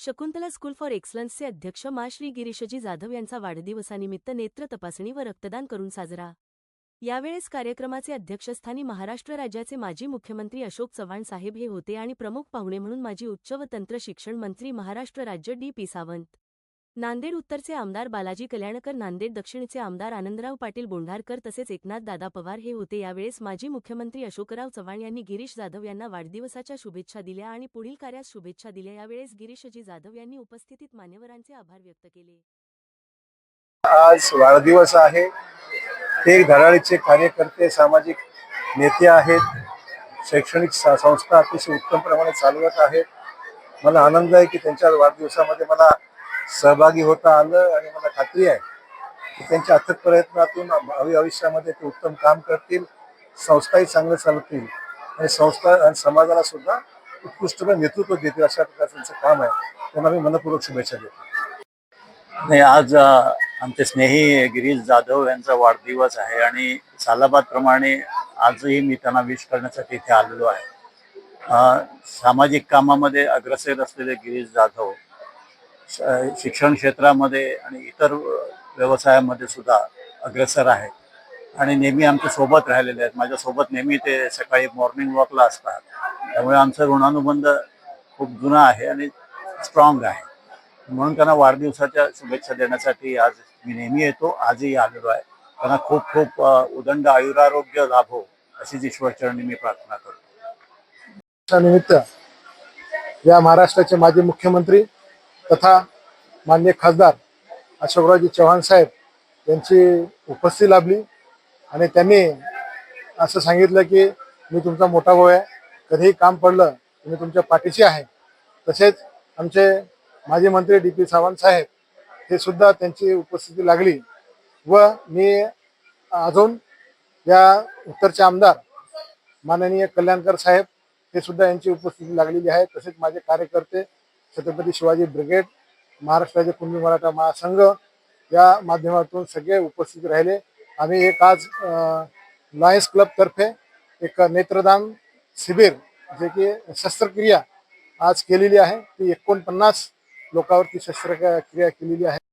Shakuntala school for एक्सलन्सचे अध्यक्ष मा. श्री. गिरीशजी जाधव यांचा वाढदिवसानिमित्त नेत्र तपासणी व रक्तदान करून साजरा. यावेळेस कार्यक्रमाचे अध्यक्षस्थानी महाराष्ट्र राज्याचे माजी मुख्यमंत्री अशोक चव्हाण साहेब हे होते आणि प्रमुख पाहुणे म्हणून माजी उच्च व तंत्र शिक्षण मंत्री महाराष्ट्र राज्य डी पी सावंत. नांदेड उत्तरचे आमदार बालाजी कल्याणकर नांदेड दक्षिणचे आमदार आनंदराव पाटील बोंढारकर तसेच एकनाथ दादा पवार हे होते. यावेळेस माजी मुख्यमंत्री अशोकराव चव्हाण यांनी गिरीश जाधव यांना वाढदिवसाच्या शुभेच्छा दिल्या आणि पुढील कार्यास शुभेच्छा दिल्या. यावेळेस गिरीशजी जाधव यांनी उपस्थितीत मान्यवरांचे आभार व्यक्त केले. आज वाढदिवस आहे. ते धडाळीचे कार्यकर्ते सामाजिक नेते आहेत. शैक्षणिक संस्था अतिशय उत्तम प्रमाणे चालवत आहेत. मला आनंद आहे की त्यांच्या वाढदिवसामध्ये मला सहभागी होता आलं आणि मला खात्री आहे की त्यांच्या अथक प्रयत्नातून भावी आयुष्यामध्ये ते उत्तम काम करतील संस्थाही चांगलं चालतील आणि संस्था आणि समाजाला सुद्धा उत्कृष्टपणे नेतृत्व देतील अशा प्रकारचं त्यांचं काम आहे. त्यांना मी मनपूर्वक शुभेच्छा देतो. नाही आज आमचे स्नेही गिरीश जाधव यांचा वाढदिवस आहे आणि सालाबाद प्रमाणे आजही मी त्यांना विश करण्यासाठी इथे आलेलो आहे. सामाजिक कामामध्ये अग्रसर असलेले गिरीश जाधव शिक्षण क्षेत्रामध्ये आणि इतर व्यवसायामध्ये सुद्धा अग्रेसर आहेत आणि नेहमी आमच्यासोबत राहिलेले आहेत. माझ्यासोबत नेहमी ते सकाळी मॉर्निंग वॉकला असतात. त्यामुळे आमचा ऋणानुबंध खूप जुना आहे आणि स्ट्रॉंग आहे. म्हणून त्यांना वाढदिवसाच्या शुभेच्छा देण्यासाठी आज मी नेहमी येतो. आजही आलेलो आहे. त्यांना खूप खूप उदंड आयुरारोग्य लाभो अशीच ईश्वरचरणी मी प्रार्थना करतो. निमित्त या महाराष्ट्राचे माजी मुख्यमंत्री तथा मान्य खासदार अशोकरावजी चव्हाण साहेब यांची उपस्थिती लाभली आणि त्यांनी असं सांगितलं की मी तुमचा मोठा भाऊ आहे. कधीही काम पडलं तर मी तुमच्या पाठीशी आहे. तसेच आमचे माजी मंत्री डी पी सावंत साहेब हे सुद्धा त्यांची उपस्थिती लागली व मी अजून या उत्तरचे आमदार माननीय कल्याणकर साहेब हे सुद्धा यांची उपस्थिती लागलेली आहे. तसेच माझे कार्यकर्ते छत्रपती शिवाजी ब्रिगेड महाराष्ट्राचे कुणबी मराठा महासंघ या माध्यमातून सगळे उपस्थित राहिले. आम्ही एक आज लॉयन्स क्लबतर्फे एक नेत्रदान शिबिर जे की शस्त्रक्रिया आज केलेली आहे. ती एकोणपन्नास लोकांवरती शस्त्रक्रिया केलेली आहे.